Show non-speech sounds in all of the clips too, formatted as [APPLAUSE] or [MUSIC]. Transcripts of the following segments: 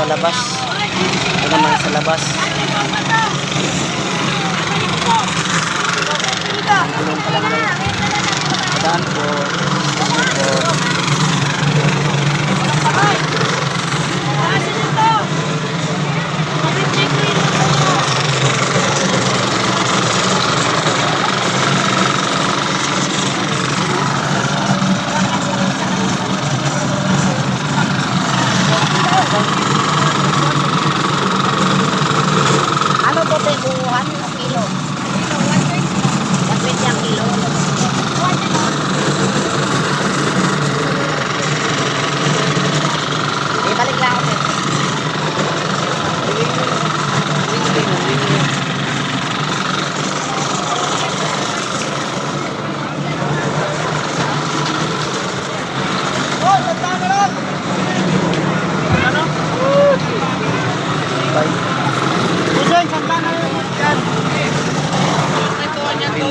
sa labas. Ito naman sa labas. Tulong pa lang guys. Padaan po. Ano po. Ano po tayo buuhan ng kilo? 120 ang kilo. Eh, balik lang ako. eh. Bye.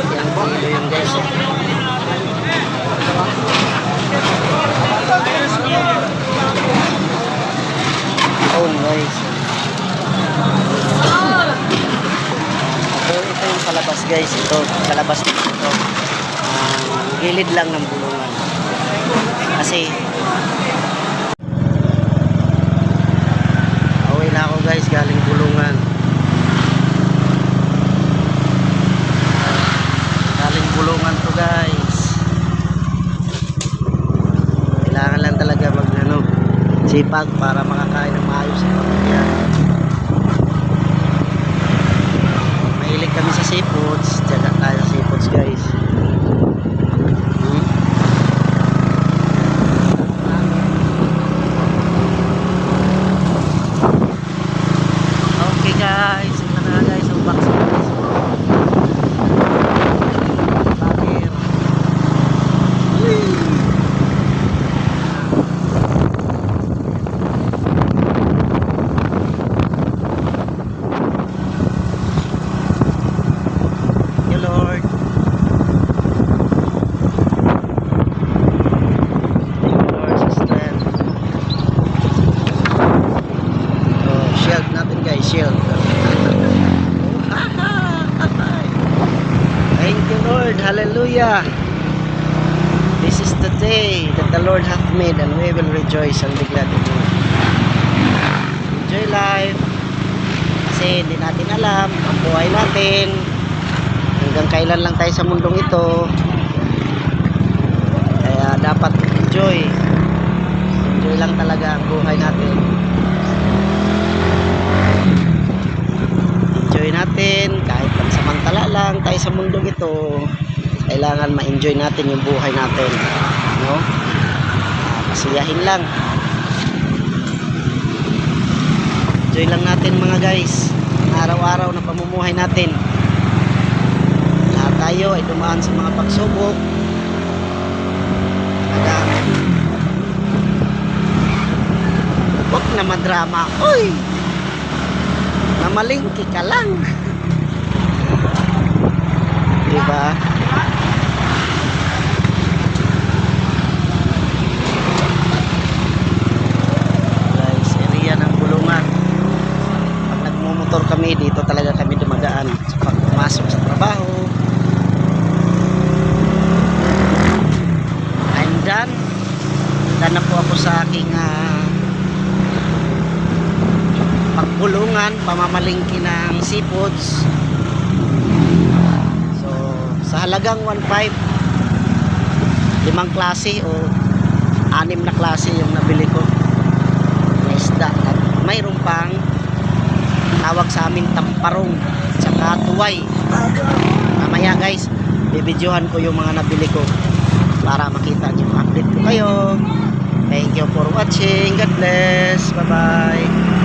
Yan po, ito yung guys. Oh guys. Ito, ito guys. Ito, palabas ito. Ah, gilid lang ng bulungan. Kasi Away na ako guys, galing bulungan. Galing bulungan to guys. Kailangan lang talaga mag ano, sipag para makakain ng maayos sa. Kami sa seafoods, tiyaga tayo sa seafoods guys. Hmm? Okay guys, ito na guys, ang box guys. Bakit? Thank you Lord. Thank you Lord sa strength. Oh, shield natin guys, shield. Thank you Lord, hallelujah. This is the day that the Lord hath made and we will rejoice and be glad in it. Enjoy life. Kasi hindi natin alam ang buhay natin. Hanggang kailan lang tayo sa mundong ito. Kaya dapat enjoy. Enjoy lang talaga ang buhay natin. enjoy natin kahit pansamantala lang tayo sa mundong ito. Kailangan ma-enjoy natin yung buhay natin no? Ah, pasiyahin lang. Enjoy lang natin mga guys. Araw-araw na pamumuhay natin. Lahat tayo ay dumaan sa mga pagsubok. Kaya huwag na madrama. Oy namalingki ka lang. [LAUGHS] Diba? Guys, area ng bulungan. Pag nagmumotor kami, dito talaga kami dumadaan sa pagpumasok sa trabaho. I'm done. Done po ako sa aking ah, pagbulungan, pamamalingki ng seafoods. So, sa halagang 1.5, limang klase o anim na klase yung nabili ko na isda. At mayroon pang tawag sa amin tamparong tsaka tuway. Mamaya guys, bibidyohan ko yung mga nabili ko para makita nyo. Update ko kayo. Thank you for watching. God bless. Bye-bye.